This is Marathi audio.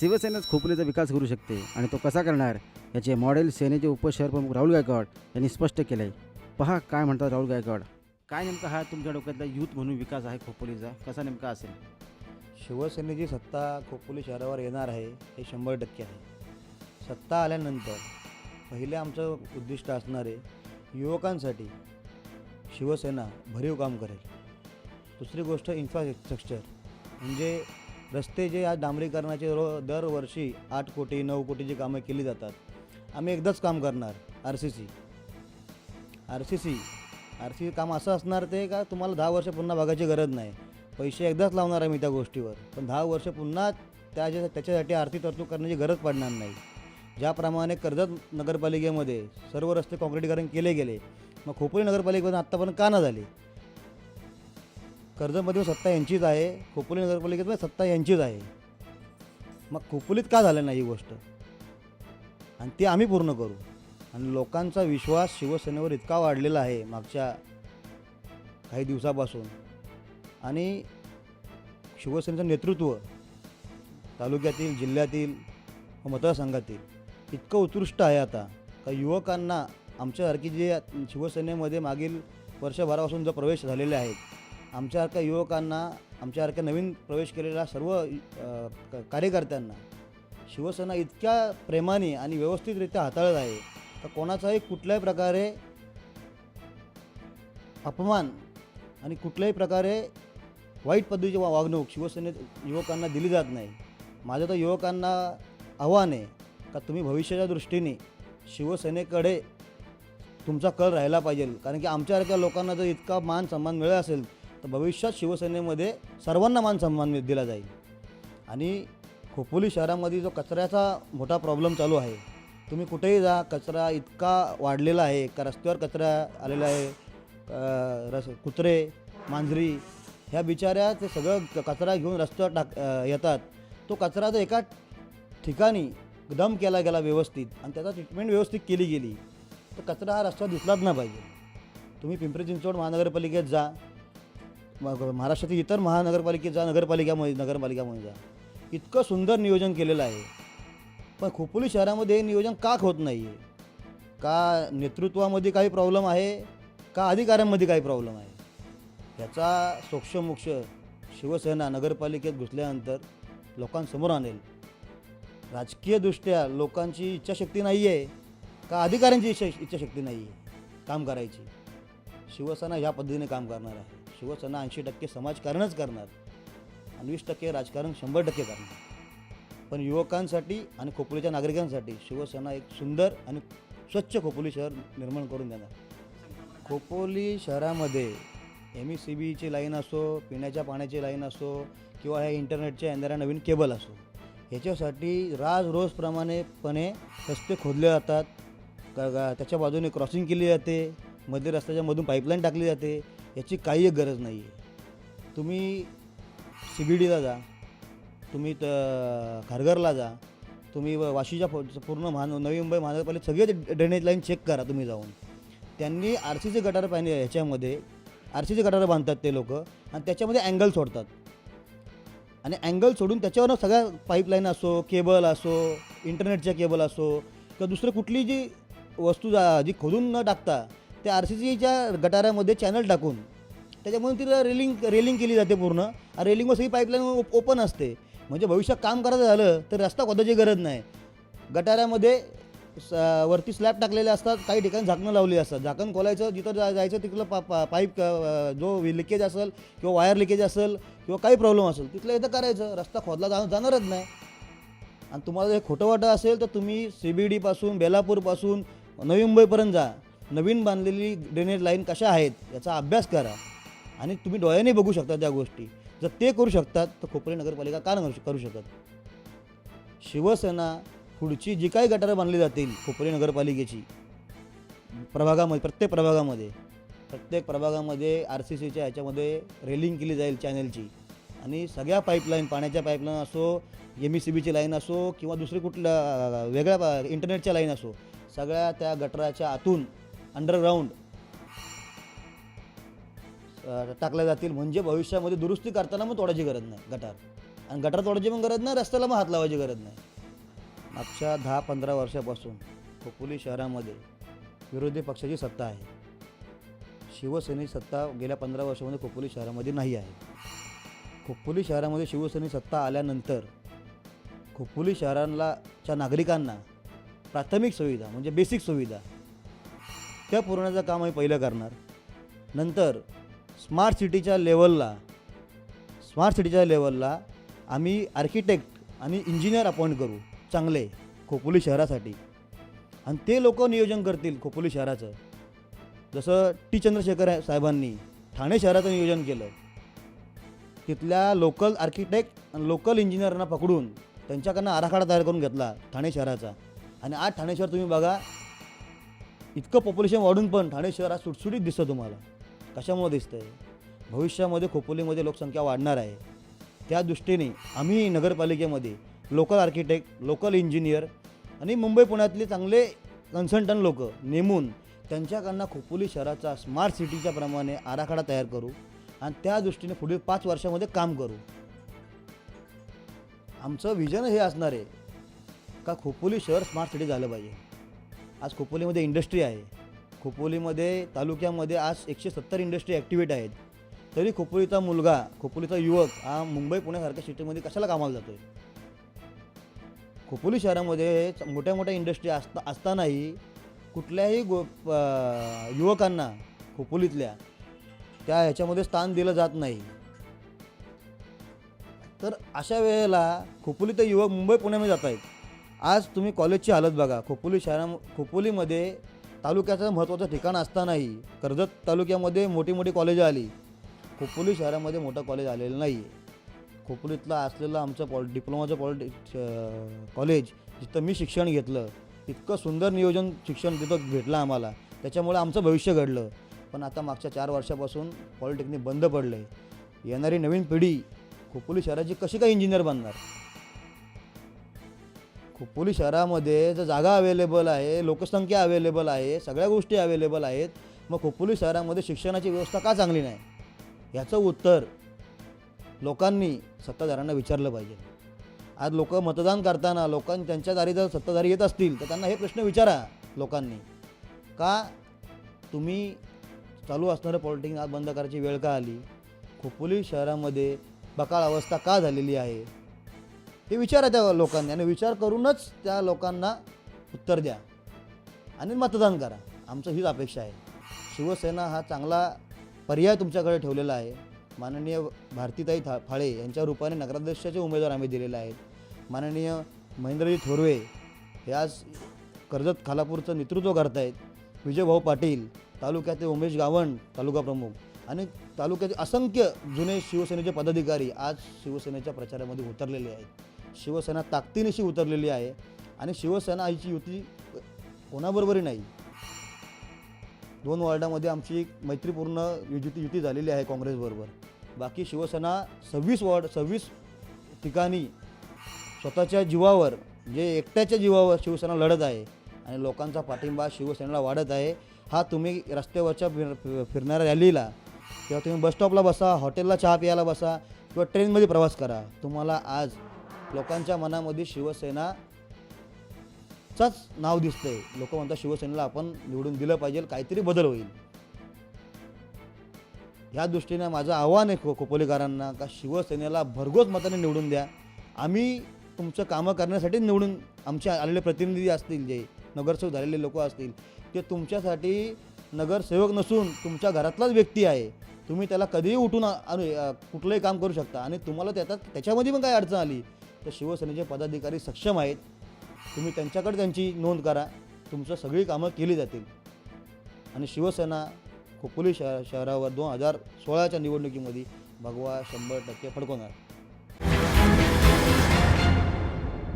शिवसेनाच खोपलीचा विकास करू शकते आणि तो कसा करणार याचे मॉडेल सेनेचे उपशहर प्रमुख राहुल गायकवाड यांनी स्पष्ट केलं आहे पहा काय म्हणतात राहुल गायकवाड. काय नेमका हा तुमच्या डोक्यातला यूथ म्हणून विकास आहे खोपोलीचा? कसा नेमका असेल? शिवसेनेची सत्ता खोपोली शहरावर येणार आहे हे शंभर टक्के आहे. सत्ता आल्यानंतर पहिले आमचं उद्दिष्ट असणारे युवकांसाठी शिवसेना भरीव काम करेल. दुसरी गोष्ट इन्फ्रास्ट्रक्चर म्हणजे रस्ते जे आज डांबरीकरणाचे रो दरवर्षी आठ कोटी नऊ कोटीची कामं केली जातात. आम्ही एकदाच काम करणार R C C. R C C R C काम असं असणार ते का तुम्हाला दहा वर्ष पुन्हा बघायची गरज नाही. पैसे एकदाच लावणार आहे मी त्या गोष्टीवर. पण दहा वर्ष पुन्हा त्याच्या त्याच्यासाठी आर्थिक तरतूद करण्याची गरज पडणार नाही. ज्याप्रमाणे कर्जत नगरपालिकेमध्ये सर्व रस्ते काँक्रिटीकरण केले गेले मग खोपोली नगरपालिकेमध्ये आत्तापर्यंत का ना झाले? कर्जमध्ये सत्ता यांचीच आहे खोपोली नगरपालिकेत सत्ता यांचीच आहे. मग खोपोलीत का झालं नाही ही गोष्ट? आणि ती आम्ही पूर्ण करू. आणि लोकांचा विश्वास शिवसेनेवर इतका वाढलेला आहे मागच्या काही दिवसापासून. आणि शिवसेनेचं नेतृत्व तालुक्यातील जिल्ह्यातील व मतदारसंघातील इतकं उत्कृष्ट आहे आता. का युवकांना आमच्यासारखी जे शिवसेनेमध्ये मागील वर्षभरापासून जो प्रवेश झालेले आहेत आमच्यासारख्या युवकांना आमच्यासारख्या नवीन प्रवेश केलेल्या सर्व क- कार्यकर्त्यांना शिवसेना इतक्या प्रेमाने आणि व्यवस्थितरित्या हाताळत आहे तर कोणाचाही कुठल्याही प्रकारे अपमान आणि कुठल्याही प्रकारे वाईट पद्धतीची वा- वागणूक शिवसेनेत युवकांना दिली जात नाही. माझं तर युवकांना आव्हान आहे का तुम्ही भविष्याच्या दृष्टीने शिवसेनेकडे तुमचा कल राहिला पाहिजे. कारण की आमच्यासारख्या लोकांना जर इतका मान सन्मान मिळत असेल तर भविष्यात शिवसेनेमध्ये सर्वांना मान सन्मान दिला जाईल. आणि खोपोली शहरामध्ये जो कचऱ्याचा मोठा प्रॉब्लेम चालू आहे तुम्ही कुठेही जा कचरा इतका वाढलेला आहे का रस्त्यावर कचरा आलेला आहे रस कुत्रे मांजरी ह्या बिचाऱ्या ते सगळं क- कचरा घेऊन रस्त्यावर टाक येतात. तो कचरा जर एका ठिकाणी दम केला गेला व्यवस्थित आणि त्याचा ट्रीटमेंट व्यवस्थित केली गेली तर कचरा हा रस्त्यावर दिसलाच नाही पाहिजे. तुम्ही पिंपरी चिंचवड महानगरपालिकेत जा महाराष्ट्रातील इतर महानगरपालिकेचा नगरपालिकामध्ये नगरपालिकामध्ये जा. इतकं सुंदर नियोजन केलेलं आहे. पण खोपोली शहरामध्ये हे नियोजन का होत नाही? आहे का नेतृत्वामध्ये काही प्रॉब्लेम आहे? का अधिकाऱ्यांमध्ये काही प्रॉब्लेम आहे? याचा सोक्षमोक्ष शिवसेना नगरपालिकेत घुसल्यानंतर लोकांसमोर आणेल. राजकीयदृष्ट्या लोकांची इच्छाशक्ती नाही आहे का अधिकाऱ्यांची इच्छा इच्छाशक्ती नाही आहे काम करायची. शिवसेना ह्या पद्धतीने काम करणार आहे. शिवसेना ऐंशी टक्के समाजकारणच करणार आणि वीस टक्के राजकारण शंभर टक्के करणार. पण युवकांसाठी आणि खोपोलीच्या नागरिकांसाठी शिवसेना एक सुंदर आणि स्वच्छ खोपोली शहर निर्माण करून देणार. खोपोली शहरामध्ये एम ई सी बीची लाईन असो पिण्याच्या पाण्याची लाईन असो किंवा ह्या इंटरनेटच्या येणाऱ्या नवीन केबल असो ह्याच्यासाठी राज रोजप्रमाणेपणे रस्ते खोदले जातात. का- त्याच्या बाजूने क्रॉसिंग केली जाते. मध्ये रस्त्याच्या मधून पाईपलाईन टाकली जाते. याची काही गरज नाही आहे तुम्ही सी बी डीला जा तुम्ही त खारघरला जा तुम्ही व- वाशीच्या पूर्ण महान नवी मुंबई महानगरपालिकेत सगळे ड्रेनेज लाईन चेक करा तुम्ही जाऊन. त्यांनी आर सीचे गटार पाणी ह्याच्यामध्ये आर सीचे गटारं बांधतात ते लोक आणि त्याच्यामध्ये अँगल सोडतात. आणि अँगल सोडून त्याच्यावर सगळ्या पाईपलाईन असो केबल असो इंटरनेटच्या केबल असो किंवा दुसरं कुठली जी वस्तू जा जी खोदून न टाकता त्या आर सी सीच्या गटारामध्ये चॅनल टाकून. त्याच्यामधून तिला रेलिंग रेलिंग केली जाते पूर्ण. रेलिंगवर सगळी पाईपलाईन ओपन असते. म्हणजे भविष्यात काम करायचं झालं तर रस्ता खोदायची गरज नाही. गटारामध्ये स वरती स्लॅब टाकलेले असतात काही ठिकाणी झाकणं लावली असतात. झाकण खोलायचं जिथं जा जायचं तिथलं पा पा पाईप जो लिकेज असेल किंवा वायर लिकेज असेल किंवा काही प्रॉब्लेम असेल तिथलं इथं करायचं. रस्ता खोदला जा जाणारच नाही. आणि तुम्हाला जर खोटं वाटं असेल तर तुम्ही सी बी डीपासून बेलापूरपासून नवी मुंबईपर्यंत जा. नवीन बांधलेली ड्रेनेज लाईन कशा आहेत याचा अभ्यास करा. आणि तुम्ही डोळ्याने बघू शकता त्या गोष्टी. जर ते करू शकतात तर खोपोली नगरपालिका का नाही करू शकत? शिवसेना पुढची जी काही गटारं बांधली जातील खोपोली नगरपालिकेची प्रभागामध्ये प्रत्येक प्रभागामध्ये प्रत्येक प्रभागामध्ये आर सी सीच्या ह्याच्यामध्ये रेलिंग केली जाईल चॅनलची आणि सगळ्या पाईपलाईन पाण्याच्या पाईपलाईन असो एम ई सी बीची लाईन असो किंवा दुसरी कुठल्या वेगळ्या इंटरनेटच्या लाईन असो सगळ्या त्या गटाराच्या आतून अंडरग्राऊंड टाकल्या जातील. म्हणजे भविष्यामध्ये दुरुस्ती करताना मग तोडायची गरज नाही गटार. आणि गटार तोडायची पण गरज नाही रस्त्याला मग हात लावायची गरज नाही. मागच्या दहा पंधरा वर्षापासून खोपोली शहरामध्ये विरोधी पक्षाची सत्ता आहे. शिवसेनेची सत्ता गेल्या पंधरा वर्षामध्ये खोपोली शहरामध्ये नाही आहे. खोपोली शहरामध्ये शिवसेनेची सत्ता आल्यानंतर खोपोली शहरांला च्या नागरिकांना प्राथमिक सुविधा म्हणजे बेसिक सुविधा त्या पुरवण्याचं काम आम्ही पहिलं करणार. नंतर स्मार्ट सिटीच्या लेवलला स्मार्ट सिटीच्या लेवलला आम्ही आर्किटेक्ट आणि इंजिनियर अपॉइंट करू चांगले खोपोली शहरासाठी. आणि ते लोक नियोजन करतील खोपोली शहराचं. जसं टी चंद्रशेखर आहे- साहेबांनी ठाणे शहराचं नियोजन केलं. तिथल्या लोकल आर्किटेक्ट आणि लोकल इंजिनियरना पकडून त्यांच्याकडनं आराखडा तयार करून घेतला ठाणे शहराचा. आणि आज ठाणे शहर तुम्ही बघा इतकं पॉप्युलेशन वाढून पण ठाणे शहर आज सुटसुटीत दिसतं तुम्हाला. कशामुळे दिसतंय? भविष्यामध्ये खोपोलीमध्ये लोकसंख्या वाढणार आहे. त्या दृष्टीने आम्ही नगरपालिकेमध्ये लोकल आर्किटेक्ट लोकल इंजिनियर आणि मुंबई पुण्यातले चांगले कन्सल्टंट लोक नेमून त्यांच्याकडनं खोपोली शहराचा स्मार्ट सिटीच्या प्रमाणे आराखडा तयार करू आणि त्या दृष्टीने पुढील पाच वर्षामध्ये काम करू. आमचं विजन हे असणार आहे का खोपोली शहर स्मार्ट सिटी झालं पाहिजे? आज खोपोलीमध्ये इंडस्ट्री आहे. खोपोलीमध्ये तालुक्यामध्ये आज एकशे सत्तर इंडस्ट्री ॲक्टिवेट आहेत. तरी खोपोलीचा मुलगा खोपोलीचा युवक हा मुंबई पुण्यासारख्या सिटीमध्ये कशाला कामाला जातो आहे खोपोली शहरामध्ये मोठ्या मोठ्या इंडस्ट्री असता असतानाही कुठल्याही गो युवकांना खोपोलीतल्या त्या ह्याच्यामध्ये स्थान दिलं जात नाही. तर अशा वेळेला खोपोलीचे युवक मुंबई पुण्यामध्ये जात आहेत आज तुम्ही कॉलेजची हालत बघा. खोपोली शहरा खोपोलीमध्ये तालुक्याचं महत्त्वाचं ठिकाण असतानाही कर्जत तालुक्यामध्ये मोठी मोठी कॉलेजं आली. खोपोली शहरामध्ये मोठं कॉलेज आलेलं नाही आहे खोपोलीतलं असलेलं आमचं पॉल डिप्लोमाचं पॉलिटि कॉलेज जिथं मी शिक्षण घेतलं इतकं सुंदर नियोजन शिक्षण तिथं भेटलं आम्हाला. त्याच्यामुळे आमचं भविष्य घडलं. पण आता मागच्या चार वर्षापासून पॉलिटेक्निक बंद पडलं आहे येणारी नवीन पिढी खोपोली शहराची कशी काय इंजिनियर बनणार? खोपोली शहरामध्ये जर जागा अवेलेबल आहे लोकसंख्या अवेलेबल आहे सगळ्या गोष्टी अवेलेबल आहेत मग खोपोली शहरामध्ये शिक्षणाची व्यवस्था का चांगली नाही? याचं उत्तर लोकांनी सत्ताधाऱ्यांना विचारलं पाहिजे. आज लोक मतदान करताना लोकां त्यांच्या दारी जर सत्ताधारी येत असतील तर त्यांना हे प्रश्न विचारा लोकांनी. का तुम्ही चालू असणारं पॉलिटिक्स आज बंद करायची वेळ का आली? खोपोली शहरामध्ये बकाळ अवस्था का झालेली आहे? हे विचारा त्या लोकांनी आणि विचार करूनच त्या लोकांना उत्तर द्या आणि मतदान करा. आमचं हीच अपेक्षा आहे. शिवसेना हा चांगला पर्याय तुमच्याकडे ठेवलेला आहे. माननीय भारतीताई था फाळे यांच्या रूपाने नगराध्यक्षाचे उमेदवार आम्ही दिलेले आहेत. माननीय महेंद्रजी थोरवे हे आज कर्जत खालापूरचं नेतृत्व करतायत. विजयभाऊ पाटील तालुक्याचे उमेश गावण तालुका प्रमुख आणि तालुक्याचे असंख्य जुने शिवसेनेचे पदाधिकारी आज शिवसेनेच्या प्रचारामध्ये उतरलेले आहेत. शिवसेना ताकदीनिशी उतरलेली आहे आणि शिवसेना हीची युती कोणाबरोबरही नाही. दोन वॉर्डामध्ये आमची एक मैत्रीपूर्ण युती युती झालेली आहे काँग्रेसबरोबर. बाकी शिवसेना सव्वीस वॉर्ड सव्वीस ठिकाणी स्वतःच्या जीवावर जे एकट्याच्या जीवावर शिवसेना लढत आहे आणि लोकांचा पाठिंबा शिवसेनेला वाढत आहे हा तुम्ही रस्त्यावरच्या फिर फिर- फिरणाऱ्या रॅलीला किंवा तुम्ही बसस्टॉपला बसा हॉटेलला चहा प्यायला बसा किंवा ट्रेनमध्ये प्रवास करा तुम्हाला आज लोकांच्या मनामध्ये शिवसेनाचंच नाव दिसतंय. लोक म्हणतात शिवसेनेला आपण निवडून दिलं पाहिजे काहीतरी बदल होईल. ह्या दृष्टीने माझं आव्हान आहे खो खोपोलीकरांना का शिवसेनेला भरघोस मताने निवडून द्या. आम्ही तुमचं कामं करण्यासाठी निवडून आमचे आलेले प्रतिनिधी असतील जे नगरसेवक झालेले लोक असतील ते तुमच्यासाठी नगरसेवक नसून तुमच्या घरातलाच व्यक्ती आहे. तुम्ही त्याला कधीही उठून आणू कुठलंही काम करू शकता आणि तुम्हाला त्याच्यात त्याच्यामध्ये पण काय अडचण आली तर शिवसेनेचे पदाधिकारी सक्षम आहेत. तुम्ही त्यांच्याकडे त्यांची नोंद करा. तुमचं सगळी कामं केली जातील. आणि शिवसेना खोपोली शहरा शहरावर दोन हजार सोळाच्या निवडणुकीमध्ये भगवा शंभर टक्के फडकवणार.